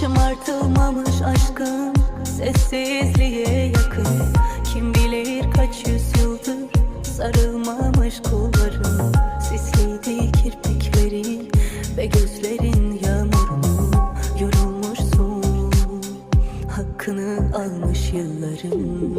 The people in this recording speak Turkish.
Şımartılmamış aşkın sessizliğe yakın. Kim bilir kaç yüzyıldır sarılmamış kolların Sisliydi kirpiklerin ve gözlerin yağmurlu Yorulmuşsun hakkını almış yılların.